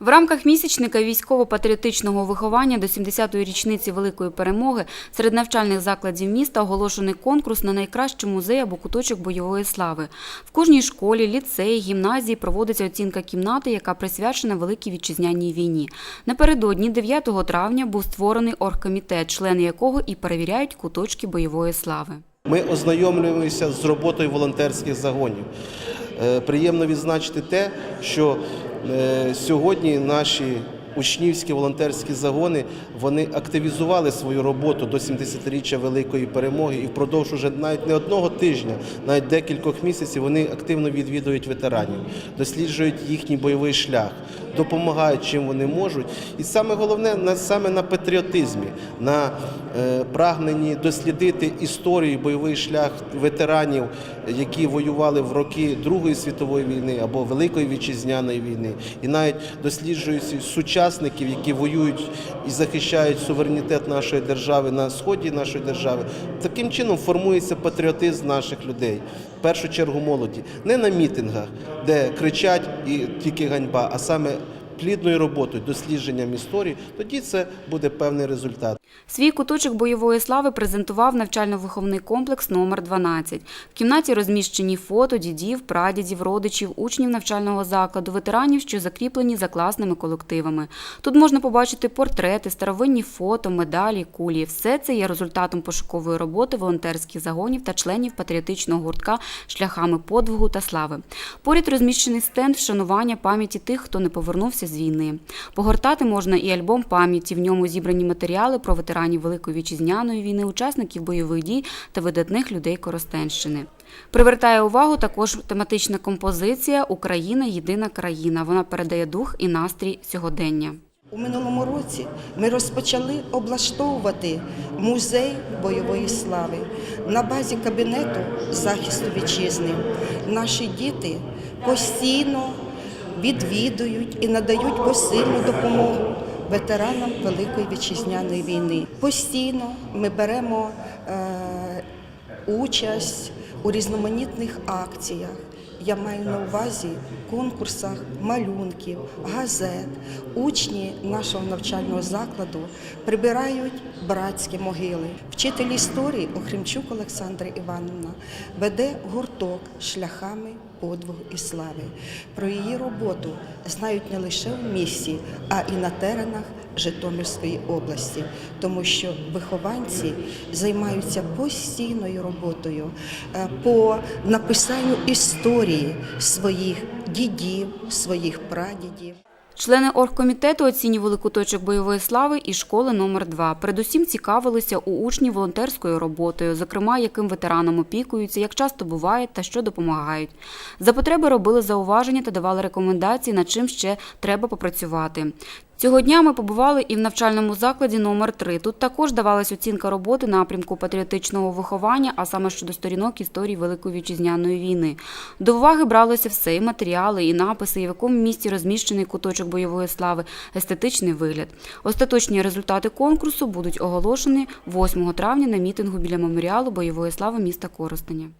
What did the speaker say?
В рамках місячника військово-патріотичного виховання до 70-ї річниці Великої перемоги серед навчальних закладів міста оголошений конкурс на найкращий музей або куточок бойової слави. В кожній школі, ліцеї, гімназії проводиться оцінка кімнати, яка присвячена Великій вітчизняній війні. Напередодні 9 травня був створений оргкомітет, члени якого і перевіряють куточки бойової слави. Ми ознайомлюємося з роботою волонтерських загонів. Е, Приємно відзначити те, що е, сьогодні наші учнівські волонтерські загони вони активізували свою роботу до 70-річчя Великої перемоги і впродовж уже навіть не одного тижня, навіть декількох місяців вони активно відвідують ветеранів, досліджують їхній бойовий шлях, допомагають чим вони можуть. І саме головне на саме на патріотизмі, на е, прагненні дослідити історію, бойовий шлях ветеранів, які воювали в роки Другої світової війни або Великої вітчизняної війни, і навіть досліджують сучасників, які воюють і захищають суверенітет нашої держави на сході нашої держави. Таким чином формується патріотизм наших людей, в першу чергу молоді, не на мітингах, де кричать і тільки ганьба, а саме плідною роботою, дослідженням історії, тоді це буде певний результат. Свій куточок бойової слави презентував навчально-виховний комплекс номер 12 В кімнаті розміщені фото дідів, прадідів, родичів, учнів навчального закладу, ветеранів, що закріплені за класними колективами. Тут можна побачити портрети, старовинні фото, медалі, кулі. Все це є результатом пошукової роботи волонтерських загонів та членів патріотичного гуртка шляхами подвигу та слави. Поряд розміщений стенд вшанування пам'яті тих, хто не повернувся з війни. Погортати можна і альбом пам'яті. В ньому зібрані матеріали про ветеранів Великої вітчизняної війни, учасників бойових дій та видатних людей Коростенщини. Привертає увагу також тематична композиція Україна єдина країна. Вона передає дух і настрій сьогодення. У минулому році ми розпочали облаштовувати музей бойової слави на базі кабінету захисту вітчизни. Наші діти постійно відвідують і надають посильну допомогу ветеранам Великої вітчизняної війни. Постійно ми беремо е, участь у різноманітних акціях. Я маю на увазі конкурсах малюнків, газет. Учні нашого навчального закладу прибирають братські могили. Вчитель історії Охримчук Олександра Івановна веде гурток шляхами подвигу і слави. Про її роботу знають не лише в місті, а і на теренах Житомирської області, тому що вихованці займаються постійною роботою е, по написанню історії своїх дідів, своїх прадідів. Члени оргкомітету оцінювали куточок бойової слави і школи номер 2 Передусім цікавилися у учнів волонтерською роботою, зокрема, яким ветеранам опікуються, як часто бувають та що допомагають. За потреби робили зауваження та давали рекомендації, над чим ще треба попрацювати. Цього дня ми побували і в навчальному закладі номер 3 Тут також давалась оцінка роботи напрямку патріотичного виховання, а саме щодо сторінок історії Великої вітчизняної війни. До уваги бралося все і матеріали, і написи, і в якому місці розміщений куточок бойової слави, естетичний вигляд. Остаточні результати конкурсу будуть оголошені 8 травня на мітингу біля меморіалу бойової слави міста Коростеня.